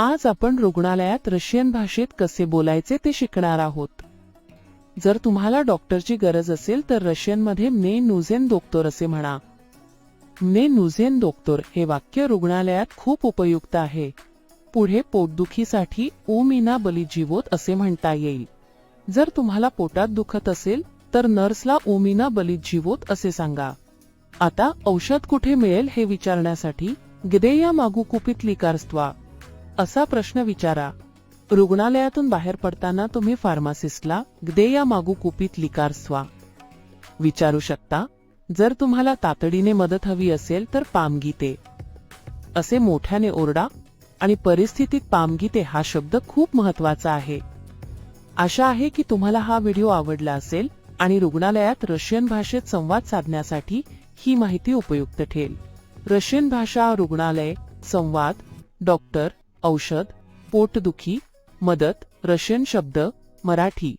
आज आपण रुग्णालयात रशियन भाषेत कसे बोलायचे ते शिकणार आहोत. जर तुम्हाला डॉक्टरची गरज असेल तर रशियनमध्ये मे नुझेन दोक्तोर असे म्हणा. मे नुझेन दोक्तोर हे वाक्य रुग्णालयात खूप उपयुक्त आहे. पुढे पोटदुखीसाठी ओ मीना बलिजीवोत असे म्हणता येईल. जर तुम्हाला पोटात दुखत असेल तर नर्सला ओमिना बलिजीवोत असे सांगा. आता औषध कुठे मिळेल हे विचारण्यासाठी गदेया मागू कुपित लिकारस्त्वा. असा प्रश्न विचारा. रुग्णालयातून बाहेर पडताना तुम्ही फार्मासिस्टला गदेया मागू कुपीत लिकारस्वा विचारू शकता जर तुम्हाला तातडीने मदत हवी असेल तर पामगीते. असे मोठ्याने ओरडा आणि परिस्थितीत पामगीते हा शब्द खूप महत्त्वाचा आहे. आशा आहे की तुम्हाला हा व्हिडिओ आवडला असेल आणि रुग्णालयात रशियन भाषेत संवाद साधण्यासाठी ही माहिती उपयुक्त ठेल. रशियन भाषा रुग्णालय संवाद डॉक्टर औषध पोटदुखी मदत रशियन शब्द मराठी.